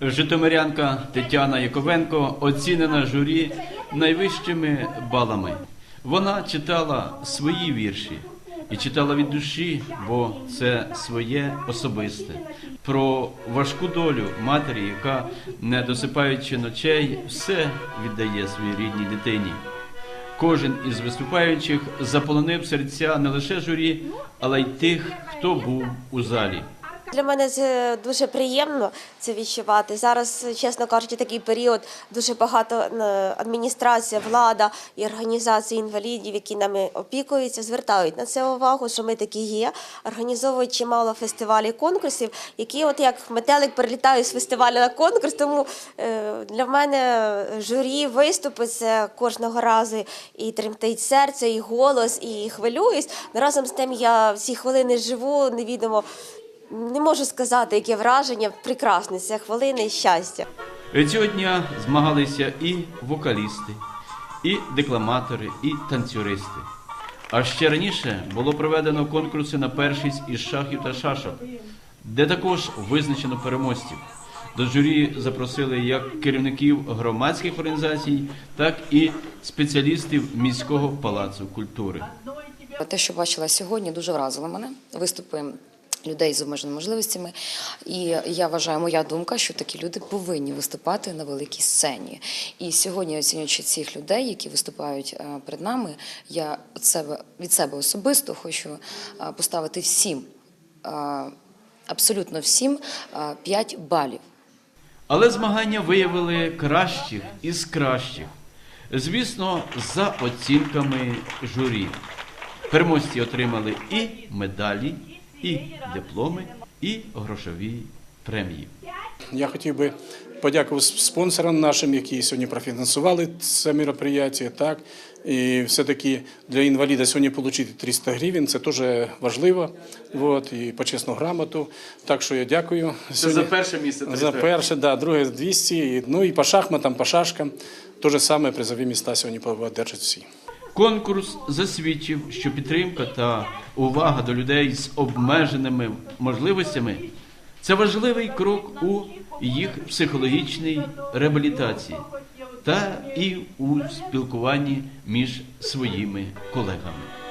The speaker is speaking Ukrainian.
Житомирянка Тетяна Яковенко оцінена журі найвищими балами. Вона читала свої вірші і читала від душі, бо це своє особисте. Про важку долю матері, яка, не досипаючи ночей, все віддає своїй рідній дитині. Кожен із виступаючих заполонив серця не лише журі, але й тих, хто був у залі. Для мене це дуже приємно це відчувати. Зараз, чесно кажучи, такий період дуже багато е, адміністрація, влада і організації інвалідів, які нами опікуються, звертають на це увагу, що ми такі є. Організовують чимало фестивалів, конкурсів, які, от як метелик, перелітають з фестивалю на конкурс. Тому е, для мене журі, виступи це кожного разу і тремтить серце, і голос, і хвилююсь. Разом з тим я всі хвилини живу, невідомо. Не можу сказати, яке враження прекрасне. Це хвилини щастя. Цього дня змагалися і вокалісти, і декламатори, і танцюристи. А ще раніше було проведено конкурси на першість із шахів та шашок, де також визначено переможців. До журі запросили як керівників громадських організацій, так і спеціалістів міського палацу культури. Те, що бачила сьогодні, дуже вразило мене. Виступи людей з обмеженими можливостями. І я вважаю, моя думка, що такі люди повинні виступати на великій сцені. І сьогодні, оцінюючи цих людей, які виступають е, перед нами, я від себе, від себе особисто хочу е, поставити всім, е, абсолютно всім, 5 балів. Але змагання виявили кращих із кращих. Звісно, за оцінками журі. Переможці отримали і медалі, і дипломи, і грошові премії. Я хотів би подякувати спонсорам нашим, які сьогодні профінансували це мероприятие. Так і все-таки для інваліда сьогодні отримати 300 гривень це теж важливо. Вот, і почесну грамоту. Так що я дякую. Сьогодні- перше місце За перше, да, друге 200. Ну і по шахматам, по шашкам. Те ж саме призові міста сьогодні одержать всі. Конкурс засвідчив, що підтримка та увага до людей з обмеженими можливостями це важливий крок у їх психологічній реабілітації та і у спілкуванні між своїми колегами.